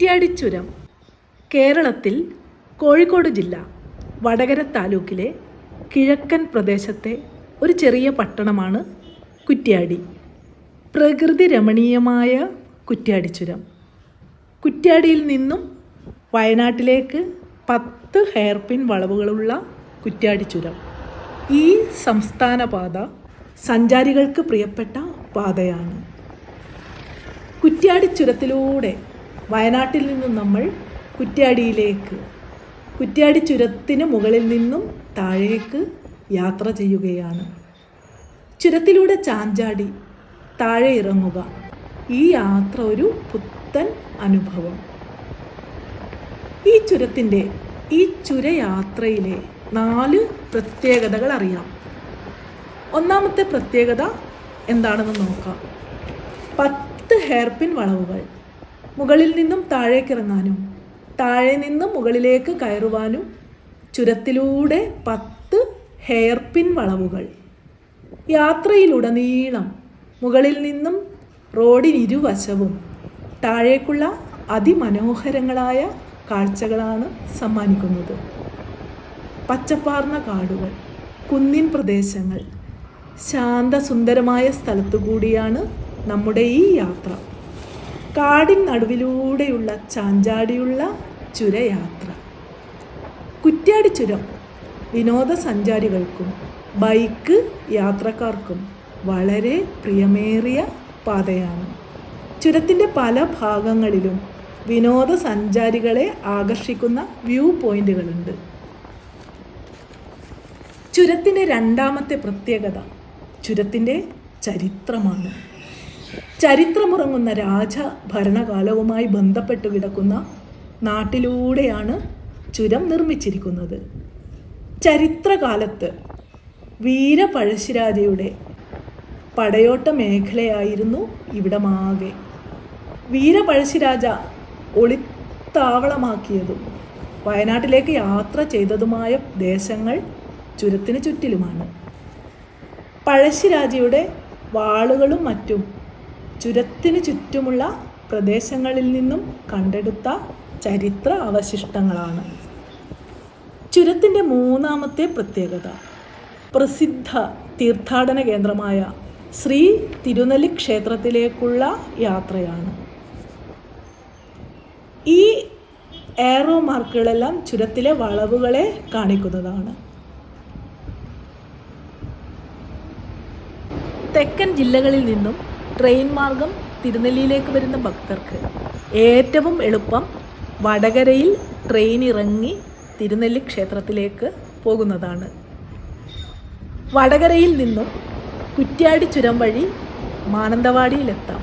കുറ്റ്യാടി ചുരം കേരളത്തിൽ കോഴിക്കോട് ജില്ല വടകര താലൂക്കിലെ കിഴക്കൻ പ്രദേശത്തെ ഒരു ചെറിയ പട്ടണമാണ് കുറ്റ്യാടി. പ്രകൃതി രമണീയമായ കുറ്റ്യാടി ചുരം കുറ്റ്യാടിയിൽ നിന്നും വയനാട്ടിലേക്ക് പത്ത് ഹെയർപിൻ വളവുകളുള്ള കുറ്റ്യാടി ചുരം ഈ സംസ്ഥാന പാത സഞ്ചാരികൾക്ക് പ്രിയപ്പെട്ട പാതയാണ്. കുറ്റ്യാടി ചുരത്തിലൂടെ വയനാട്ടിൽ നിന്നും നമ്മൾ കുറ്റ്യാടിയിലേക്ക് കുറ്റ്യാടി ചുരത്തിന് മുകളിൽ നിന്നും താഴേക്ക് യാത്ര ചെയ്യുകയാണ്. ചുരത്തിലൂടെ ചാഞ്ചാടി താഴെ ഇറങ്ങുക. ഈ യാത്ര ഒരു പുത്തൻ അനുഭവം. ഈ ചുരത്തിന്റെ ഈ ചുരയാത്രയിലെ നാല് പ്രത്യേകതകൾ അറിയാം. ഒന്നാമത്തെ പ്രത്യേകത എന്താണെന്ന് നോക്കാം. പത്ത് ഹെയർപിൻ വളവുകൾ. മുകളിൽ നിന്നും താഴേക്കിറങ്ങാനും താഴെ നിന്നും മുകളിലേക്ക് കയറുവാനും ചുരത്തിലൂടെ പത്ത് ഹെയർ പിൻ വളവുകൾ. യാത്രയിലുടനീളം മുകളിൽ നിന്നും റോഡിനിരുവശവും താഴേക്കുള്ള അതിമനോഹരങ്ങളായ കാഴ്ചകളാണ് സമ്മാനിക്കുന്നത്. പച്ചപ്പാർന്ന കാടുകൾ കുന്നിൻ പ്രദേശങ്ങൾ ശാന്തസുന്ദരമായ സ്ഥലത്തു കൂടിയാണ് നമ്മുടെ ഈ യാത്ര. കാടിൻ നടുവിലൂടെയുള്ള ചാഞ്ചാടിയുള്ള ചുരയാത്ര. കുറ്റ്യാടി ചുരം. വിനോദസഞ്ചാരികൾക്കും ബൈക്ക് യാത്രക്കാർക്കും വളരെ പ്രിയമേറിയ പാതയാണ്. ചുരത്തിന്റെ പല ഭാഗങ്ങളിലും വിനോദസഞ്ചാരികളെ ആകർഷിക്കുന്ന വ്യൂ പോയിന്റുകളുണ്ട്. ചുരത്തിന്റെ രണ്ടാമത്തെ പ്രത്യേകത ചുരത്തിന്റെ ചരിത്രമാണ്. ചരിത്രമുറങ്ങുന്ന രാജ ഭരണകാലവുമായി ബന്ധപ്പെട്ട് കിടക്കുന്ന നാട്ടിലൂടെയാണ് ചുരം നിർമ്മിച്ചിരിക്കുന്നത്. ചരിത്രകാലത്ത് വീരപഴശ്ശിരാജയുടെ പടയോട്ട മേഖലയായിരുന്നു ഇവിടമാകെ. വീരപഴശ്ശിരാജ ഒളിത്താവളമാക്കിയതും വയനാട്ടിലേക്ക് യാത്ര ചെയ്തതുമായ ദേശങ്ങൾ ചുരത്തിന് ചുറ്റിലുമാണ്. പഴശ്ശിരാജയുടെ വാളുകളും മറ്റും ചുരത്തിന് ചുറ്റുമുള്ള പ്രദേശങ്ങളിൽ നിന്നും കണ്ടെടുത്ത ചരിത്ര അവശിഷ്ടങ്ങളാണ്. ചുരത്തിന്റെ മൂന്നാമത്തെ പ്രത്യേകത പ്രസിദ്ധ തീർത്ഥാടന കേന്ദ്രമായ ശ്രീ തിരുനെല്ലി ക്ഷേത്രത്തിലേക്കുള്ള യാത്രയാണ്. ഈ ഏറോ മാർക്കുകളെല്ലാം ചുരത്തിലെ വളവുകളെ കാണിക്കുന്നതാണ്. തെക്കൻ ജില്ലകളിൽ നിന്നും ട്രെയിൻ മാർഗം തിരുനെല്ലിയിലേക്ക് വരുന്ന ഭക്തർക്ക് ഏറ്റവും എളുപ്പം വടകരയിൽ ട്രെയിൻ ഇറങ്ങി തിരുനെല്ലി ക്ഷേത്രത്തിലേക്ക് പോകുന്നതാണ്. വടകരയിൽ നിന്നും കുറ്റ്യാടി ചുരം വഴി മാനന്തവാടിയിലെത്താം.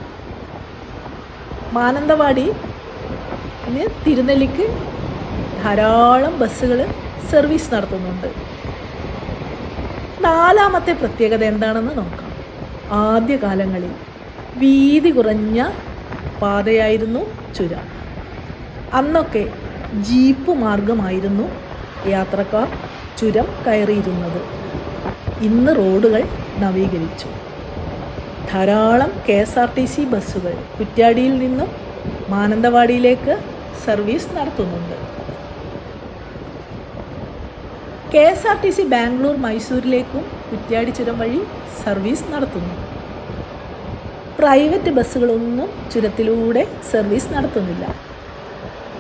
മാനന്തവാടി തിരുനെല്ലിക്ക് ധാരാളം ബസ്സുകൾ സർവീസ് നടത്തുന്നുണ്ട്. നാലാമത്തെ പ്രത്യേകത എന്താണെന്ന് നോക്കാം. ആദ്യകാലങ്ങളിൽ വീതി കുറഞ്ഞ പാതയായിരുന്നു ചുരം. അന്നൊക്കെ ജീപ്പ് മാർഗമായിരുന്നു യാത്രക്കാർ ചുരം കയറിയിരുന്നത്. ഇന്ന് റോഡുകൾ നവീകരിച്ചു. ധാരാളം K S R T C ബസ്സുകൾ കുറ്റ്യാടിയിൽ നിന്നും മാനന്തവാടിയിലേക്ക് സർവീസ് നടത്തുന്നുണ്ട്. K S R T C Bangalore മൈസൂരിലേക്കും Kuttiady ചുരം വഴി സർവീസ് നടത്തുന്നു. പ്രൈവറ്റ് ബസ്സുകളൊന്നും ചുരത്തിലൂടെ സർവീസ് നടത്തുന്നില്ല.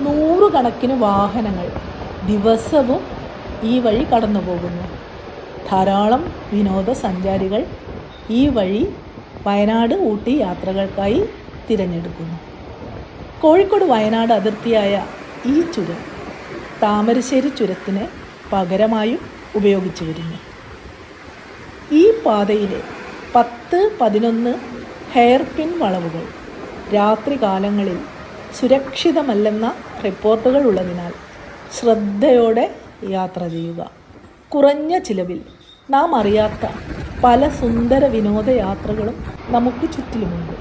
നൂറുകണക്കിന് വാഹനങ്ങൾ ദിവസവും ഈ വഴി കടന്നു പോകുന്നു ധാരാളം വിനോദസഞ്ചാരികൾ ഈ വഴി വയനാട് ഊട്ടി യാത്രകൾക്കായി തിരഞ്ഞെടുക്കുന്നു. കോഴിക്കോട് വയനാട് അതിർത്തിയായ ഈ ചുരം താമരശ്ശേരി ചുരത്തിന് പകരമായും ഉപയോഗിച്ചു വരുന്നു. ഈ പാതയിലെ പത്ത് പതിനൊന്ന് ഹെയർ പിൻ വളവുകൾ. രാത്രികാലങ്ങളിൽ സുരക്ഷിതമല്ലെന്ന റിപ്പോർട്ടുകൾ ഉള്ളതിനാൽ ശ്രദ്ധയോടെ യാത്ര ചെയ്യുക. കുറഞ്ഞ ചിലവിൽ നാം അറിയാത്ത പല സുന്ദര വിനോദയാത്രകളും നമുക്ക് ചുറ്റിലുമുണ്ട്.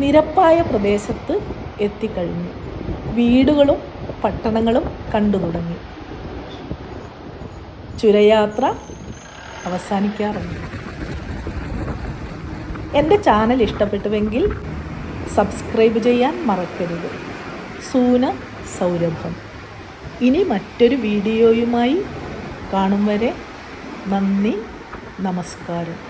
നിരപ്പായ പ്രദേശത്ത് എത്തിക്കഴിഞ്ഞു വീടുകളും പട്ടണങ്ങളും കണ്ടു തുടങ്ങി. ചുരയാത്ര അവസാനിക്കാറുണ്ട്. എന്റെ ചാനൽ ഇഷ്ടപ്പെട്ടുവെങ്കിൽ സബ്സ്ക്രൈബ് ചെയ്യാൻ മറക്കരുത്. സൂന സൗരഭം. ഇനി മറ്റൊരു വീഡിയോയുമായി കാണും വരെ നന്ദി നമസ്കാരം.